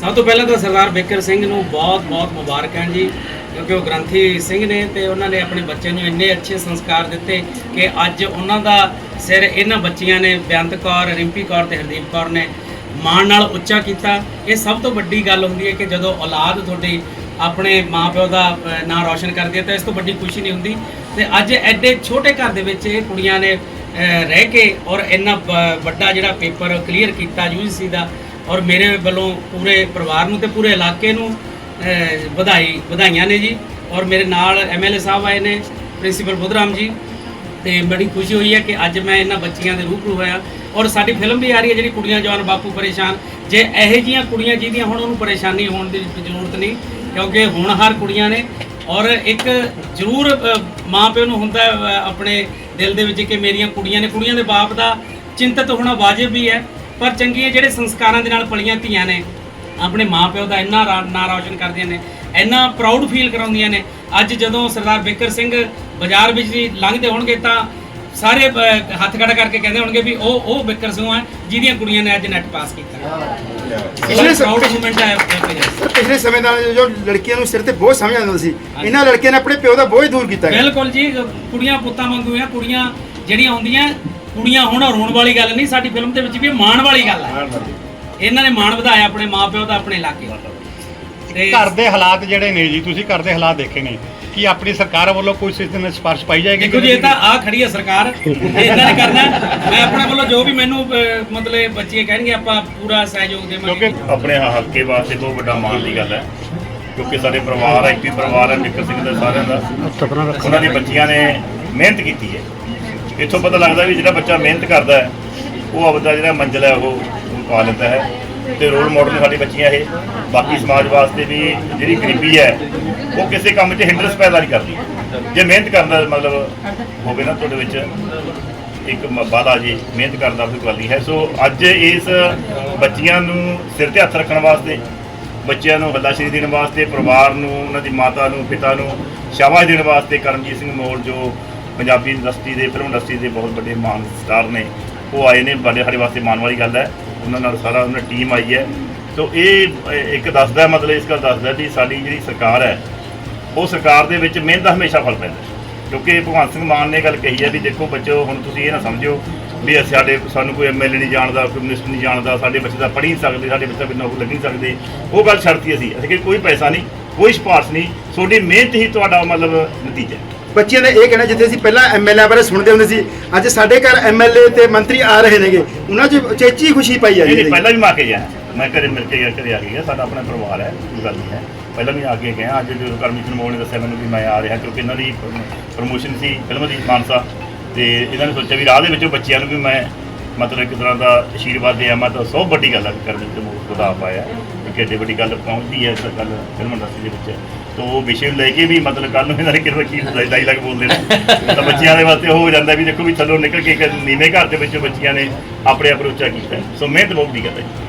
ਸਭ ਤੋਂ ਪਹਿਲਾਂ ਤਾਂ ਸਰਦਾਰ ਬਿਕਰ ਸਿੰਘ ਨੂੰ ਬਹੁਤ-ਬਹੁਤ ਮੁਬਾਰਕਾਂ ਜੀ, ਕਿਉਂਕਿ ਉਹ ਗ੍ਰੰਥੀ ਸਿੰਘ ਨੇ ਤੇ ਉਹਨਾਂ ਨੇ ਆਪਣੇ ਬੱਚੇ ਨੂੰ ਇੰਨੇ ਅੱਛੇ ਸੰਸਕਾਰ ਦਿੱਤੇ ਕਿ ਅੱਜ ਉਹਨਾਂ ਦਾ ਸਿਰ ਇਹਨਾਂ ਬੱਚੀਆਂ ਨੇ, ਬੇਅੰਤ ਕੌਰ, ਰਿੰਪੀ ਕੌਰ ਤੇ ਹਰਦੀਪ ਕੌਰ ਨੇ ਮਾਣ ਨਾਲ ਉੱਚਾ ਕੀਤਾ। ਇਹ ਸਭ ਤੋਂ ਵੱਡੀ ਗੱਲ ਹੁੰਦੀ ਹੈ ਕਿ ਜਦੋਂ ਔਲਾਦ ਤੁਹਾਡੀ ਆਪਣੇ ਮਾਪਿਓ ਦਾ ਨਾਂ ਰੌਸ਼ਨ ਕਰਦੀ ਹੈ ਤਾਂ ਇਸ ਤੋਂ ਵੱਡੀ ਖੁਸ਼ੀ ਨਹੀਂ ਹੁੰਦੀ। ਤੇ ਅੱਜ ਐਡੇ ਛੋਟੇ ਘਰ ਦੇ ਵਿੱਚ ਇਹ ਕੁੜੀਆਂ ਨੇ ਰਹਿ ਕੇ ਔਰ ਇੰਨਾ ਬ- ਵੱਡਾ ਜਿਹੜਾ ਪੇਪਰ ਕਲੀਅਰ ਕੀਤਾ ਯੂਜੀਸੀ ਦਾ ਔਰ ਮੇਰੇ ਵੱਲੋਂ ਪੂਰੇ ਪਰਿਵਾਰ ਨੂੰ ਤੇ ਪੂਰੇ ਇਲਾਕੇ ਨੂੰ ਵਧਾਈ ਵਧਾਈਆਂ ਨੇ ਜੀ। ਔਰ ਮੇਰੇ ਨਾਲ ਐਮਐਲਏ ਸਾਹਿਬ ਆਏ ਨੇ ਪ੍ਰਿੰਸੀਪਲ ਬੁੱਧਰਾਮ ਜੀ। ਤੇ ਬੜੀ ਖੁਸ਼ੀ ਹੋਈ ਹੈ ਕਿ ਅੱਜ ਮੈਂ ਇਹਨਾਂ ਬੱਚੀਆਂ ਦੇ ਰੂਬਰੂ ਹੋਇਆ। ਔਰ ਸਾਡੀ ਫਿਲਮ ਵੀ ਆ ਰਹੀ ਹੈ ਜਿਹੜੀ ਕੁੜੀਆਂ ਜਵਾਨ ਬਾਪੂ ਪਰੇਸ਼ਾਨ। ਜੇ ਇਹੋ ਜੀਆਂ ਕੁੜੀਆਂ ਜਿਹਦੀਆਂ ਹੁਣ ਉਹਨੂੰ ਪਰੇਸ਼ਾਨੀ ਹੋਣ ਦੀ ਜ਼ਰੂਰਤ ਨਹੀਂ ਕਿਉਂਕਿ ਹੁਣ ਹਰ ਕੁੜੀਆਂ ਨੇ। ਔਰ ਇੱਕ ਜ਼ਰੂਰ ਅ, ਮਾਂ ਪਿਓ ਨੂੰ ਹੁੰਦਾ ਆਪਣੇ ਦਿਲ ਦੇ ਵਿੱਚ ਕਿ ਮੇਰੀਆਂ ਕੁੜੀਆਂ ਨੇ ਕੁੜੀਆਂ ਦੇ ਬਾਪ ਦਾ ਚਿੰਤਤ ਹੋਣਾ ਵਾਜਬ ਵੀ ਹੈ। ਪਰ ਚੰਗੀਆਂ ਜਿਹੜੇ ਸੰਸਕਾਰਾਂ ਦੇ ਨਾਲ ਪਲੀਆਂ ਧੀਆਂ ਨੇ ਆਪਣੇ ਮਾਪਿਓ ਦਾ ਇੰਨਾ ਨਾਂ ਰੌਸ਼ਨ ਕਰਦੀਆਂ ਨੇ ਇੰਨਾ ਪ੍ਰਾਊਡ ਫੀਲ ਕਰਾਉਂਦੀਆਂ ਨੇ ਅੱਜ ਜਦੋਂ ਸਰਦਾਰ ਬਿਕਰ ਸਿੰਘ ਬਾਜ਼ਾਰ ਵਿੱਚ ਲੰਘਦੇ ਹੋਣਗੇ ਤਾਂ ਸਾਰੇ ਹੱਥ ਖੜਾ ਕਰਕੇ ਕਹਿੰਦੇ ਹੋਣਗੇ ਵੀ ਉਹ ਉਹ ਬਿਕਰ ਸਿੰਘ ਹੈ ਜਿਹਦੀਆਂ ਕੁੜੀਆਂ ਨੇ ਅੱਜ ਨੈਟ ਪਾਸ ਕੀਤਾ। ਪਿਛਲੇ ਪ੍ਰਾਊਡ ਹੈ ਪਿਛਲੇ ਸਮੇਂ ਦਾ ਜੋ ਲੜਕੀਆਂ ਨੂੰ ਸਿਰ ਤੇ ਬੋਝ ਸਮਝ ਆਉਂਦਾ ਸੀ ਇਹਨਾਂ ਲੜਕੀਆਂ ਨੇ ਆਪਣੇ ਪਿਓ ਦਾ ਬੋਝ ਦੂਰ ਕੀਤਾ ਬਿਲਕੁਲ ਜੀ ਕੁੜੀਆਂ ਪੁੱਤਾਂ ਵਾਂਗੂ ਆ ਕੁੜੀਆਂ ਜਿਹੜੀਆਂ ਹੁੰਦੀਆਂ ਕੁੜੀਆਂ ਹੁਣ ਰੋਣ ਵਾਲੀ ਗੱਲ ਨਹੀਂ ਸਾਡੀ ਫਿਲਮ ਦੇ ਵਿੱਚ ਵੀ ਇਹ ਮਾਣ ਵਾਲੀ ਗੱਲ ਹੈ। ਇਹਨਾਂ ਨੇ ਮਾਣ ਵਧਾਇਆ ਆਪਣੇ ਮਾਪਿਓ ਦਾ ਆਪਣੇ ਇਲਾਕੇ ਦਾ। ਤੇ ਘਰ ਦੇ ਹਾਲਾਤ ਜਿਹੜੇ ਨੇ ਜੀ ਤੁਸੀਂ ਘਰ ਦੇ ਹਾਲਾਤ ਦੇਖੇ ਨੇ ਕੀ ਆਪਣੀ ਸਰਕਾਰ ਵੱਲੋਂ ਕੋਈ ਇਸ ਦਿਨ ਸਿਫਾਰਿਸ਼ ਪਾਈ ਜਾਏਗੀ? ਦੇਖੋ ਜੀ ਇਹ ਤਾਂ ਆ ਖੜੀ ਹੈ ਸਰਕਾਰ। ਇਹਨਾਂ ਨੇ ਕਰਨਾ। ਮੈਂ ਆਪਣੇ ਵੱਲੋਂ ਜੋ ਵੀ ਮੈਨੂੰ ਅਹ, ਮਤਲਬ ਬੱਚੇ ਕਹਿਣਗੇ ਆਪਾਂ ਪੂਰਾ ਸਹਿਯੋਗ ਦੇਵਾਂਗੇ। ਕਿਉਂਕਿ ਆਪਣੇ ਹਲਕੇ ਵਾਸਤੇ ਬਹੁਤ ਵੱਡਾ ਮਾਣ ਦੀ ਗੱਲ ਹੈ। ਕਿਉਂਕਿ ਸਾਡੇ ਪਰਿਵਾਰ ਐਕਟਿਵ ਪਰਿਵਾਰ ਹੈ ਵਿਕਰ ਸਿੰਘ ਦਾ ਸਾਰਿਆਂ ਦਾ। ਉਹਨਾਂ ਦੀ ਬੱਚੀਆਂ ਨੇ ਮਿਹਨਤ ਕੀਤੀ ਹੈ। ਇੱਥੋਂ ਪਤਾ ਲੱਗਦਾ ਵੀ ਜਿਹੜਾ ਬੱਚਾ ਮਿਹਨਤ ਕਰਦਾ ਹੈ, ਉਹ ਆਪਦਾ ਜਿਹੜਾ ਮੰਜ਼ਿਲ ਹੈ, ਉਹ ਪਾ ਲੈਂਦਾ ਹੈ ਤੇ ਰੋਲ ਮਾਡਲ ਸਾਡੀ ਬੱਚੀਆਂ ਇਹ। ਬਾਕੀ ਸਮਾਜ ਵਾਸਤੇ ਵੀ ਜਿਹੜੀ ਗਰੀਬੀ ਹੈ, ਉਹ ਕਿਸੇ ਕੰਮ 'ਚ ਹਿੰਡਰਸ ਪੈਦਾ ਨਹੀਂ ਕਰਦੀ। ਜੇ ਮਿਹਨਤ ਕਰਨ ਦਾ ਮਤਲਬ ਹੋਵੇ ਨਾ ਤੁਹਾਡੇ ਵਿੱਚ, ਇੱਕ ਮ- ਬਾਲਾ ਜੀ ਮਿਹਨਤ ਕਰਨ ਦਾ ਵੀ ਗੱਲ ਨਹੀਂ ਹੈ। ਸੋ ਅੱਜ ਇਸ ਬੱਚੀਆਂ ਨੂੰ ਸਿਰ ਤੇ ਹੱਥ ਰੱਖਣ ਵਾਸਤੇ, ਬੱਚਿਆਂ ਨੂੰ ਹੱਲਾਸ਼ੇਰੀ ਦੇਣ ਵਾਸਤੇ, ਪਰਿਵਾਰ ਨੂੰ, ਉਹਨਾਂ ਦੀ ਮਾਤਾ ਨੂੰ, ਪਿਤਾ ਨੂੰ ਸ਼ਾਬਾਸ਼ ਦੇਣ ਵਾਸਤੇ ਕਰਮਜੀਤ ਸਿੰਘ ਮੋਲ ਜੋ ਪੰਜਾਬੀ ਇੰਡਸਟਰੀ ਦੇ ਫਿਲਮ ਇੰਡਸਟਰੀ ਦੇ ਬਹੁਤ ਵੱਡੇ ਮਾਨ ਸਟਾਰ ਨੇ। ਉਹ ਆਏ ਨੇ ਬੜੇ ਸਾਡੇ ਵਾਸਤੇ ਮਾਣ ਵਾਲੀ ਗੱਲ ਹੈ। ਉਹਨਾਂ ਨਾਲ ਸਾਰਾ ਉਹਨਾਂ ਟੀਮ ਆਈ ਹੈ। ਸੋ ਇਹ ਇੱਕ ਦੱਸਦਾ ਮਤਲਬ ਇਸ ਗੱਲ ਦੱਸਦਾ ਵੀ ਸਾਡੀ ਜਿਹੜੀ ਸਰਕਾਰ ਹੈ, ਉਹ ਸਰਕਾਰ ਦੇ ਵਿੱਚ ਮਿਹਨਤ ਦਾ ਹਮੇਸ਼ਾ ਫਲ ਪੈਂਦਾ ਕਿਉਂਕਿ ਭਗਵੰਤ ਸਿੰਘ ਮਾਨ ਨੇ ਗੱਲ ਕਹੀ ਹੈ ਵੀ ਦੇਖੋ ਬੱਚੋ, ਹੁਣ ਤੁਸੀਂ ਇਹ ਨਾ ਸਮਝਿਓ ਵੀ ਅਸੀਂ ਸਾਡੇ, ਸਾਨੂੰ ਕੋਈ ਐਮਐਲਏ ਨਹੀਂ ਜਾਣਦਾ, ਕੋਈ ਮਿਨਿਸਟਰ ਨਹੀਂ ਜਾਣਦਾ, ਸਾਡੇ ਬੱਚੇ ਤਾਂ ਪੜ੍ਹ ਨਹੀਂ ਸਕਦੇ, ਸਾਡੇ ਬੱਚੇ ਕੋਈ ਨੌਕਰੀ ਲੱਗ ਨਹੀਂ ਸਕਦੇ। ਉਹ ਗੱਲ ਛੱਡਤੀ ਅਸੀਂ। ਅਸੀਂ ਕਿ ਕੋਈ ਪੈਸਾ ਨਹੀਂ, ਕੋਈ ਸਿਫਾਰਸ਼ ਨਹੀਂ, ਤੁਹਾਡੀ ਮਿਹਨਤ ਹੀ ਤੁਹਾਡਾ ਮਤਲਬ ਨਤੀਜਾ ਬੱਚਿਆਂ ਨੇ ਇਹ ਕਹਿਣਾ ਜਿੱਥੇ ਅਸੀਂ ਪਹਿਲਾਂ ਐਮਐਲਏ ਬਾਰੇ ਸੁਣਦੇ ਹੁੰਦੇ ਸੀ ਅੱਜ ਸਾਡੇ ਘਰ ਐਮਐਲਏ ਤੇ ਮੰਤਰੀ ਆ ਰਹੇ ਨੇਗੇ ਉਹਨਾਂ 'ਚ ਚੇਚੀ ਖੁਸ਼ੀ ਪਾਈ ਜਾ ਨਹੀਂ ਰਹੀ ਨਹੀਂ ਹੈ ਪਹਿਲਾਂ ਵੀ ਮੈਂ ਕੇ ਗਿਆ। ਮੈਂ ਘਰੇ ਮਿਲ ਕੇ ਗਿਆ ਘਰੇ ਆ ਗਿਆ ਸਾਡਾ ਆਪਣਾ ਪਰਿਵਾਰ ਹੈ ਕੋਈ ਗੱਲ ਨਹੀਂ ਹੈ। ਪਹਿਲਾਂ ਵੀ ਆ ਕੇ ਗਿਆ ਅੱਜ ਜਦੋਂ ਕਰਮਜੀਤ ਮੋਲ ਨੇ ਦੱਸਿਆ ਮੈਨੂੰ ਵੀ ਮੈਂ ਆ ਰਿਹਾ ਕਿਉਂਕਿ ਇਹਨਾਂ ਦੀ ਪ੍ਰਮੋਸ਼ਨ ਸੀ ਫਿਲਮ ਦੀ ਮਾਨਸਾ ਤੇ ਇਹਨਾਂ ਨੇ ਸੋਚਿਆ ਵੀ ਰਾਹ ਦੇ ਵਿੱਚੋਂ ਬੱਚਿਆਂ ਨੂੰ ਵੀ ਮੈਂ ਮਤਲਬ ਇੱਕ ਤਰ੍ਹਾਂ ਦਾ ਆਸ਼ੀਰਵਾਦ ਦੇ ਆਵਾਂ ਤਾਂ ਸਭ ਵੱਡੀ ਗੱਲ ਹੈ ਵੀ ਕਰਮਜੀਤ ਮੋਲ ਖੁਦਾ ਪਾਇਆ ਕਿ ਕਿੱਡੀ ਵੱਡੀ ਗੱਲ ਪਹੁੰਚਦੀ ਹੈ ਇਸ ਗੱਲ ਫਿਲਮ ਇੰਡਸਟਰੀ ਦੇ ਵਿੱਚ। ਤੋਂ ਉਹ ਵਿਸ਼ੇ ਨੂੰ ਲੈ ਕੇ ਵੀ ਮਤਲਬ ਕੱਲ ਨੂੰ ਇਹਨਾਂ ਨੇ ਕਿਰਵਾ ਕੀ ਡਾਇਲੌਗ ਬੋਲਦੇ ਨੇ ਤਾਂ ਬੱਚਿਆਂ ਦੇ ਵਾਸਤੇ ਉਹ ਹੋ ਜਾਂਦਾ ਵੀ ਦੇਖੋ ਵੀ ਥੱਲੋਂ ਨਿਕਲ ਕੇ ਇੱਕ ਨੀਵੇਂ ਘਰ ਦੇ ਵਿੱਚੋਂ ਬੱਚਿਆਂ ਨੇ ਆਪਣੇ ਆਪ ਨੂੰ ਉੱਚਾ ਕੀਤਾ। ਸੋ ਮਿਹਨਤ ਬਹੁਤ ਦੀ ਗੱਲ ਹੈ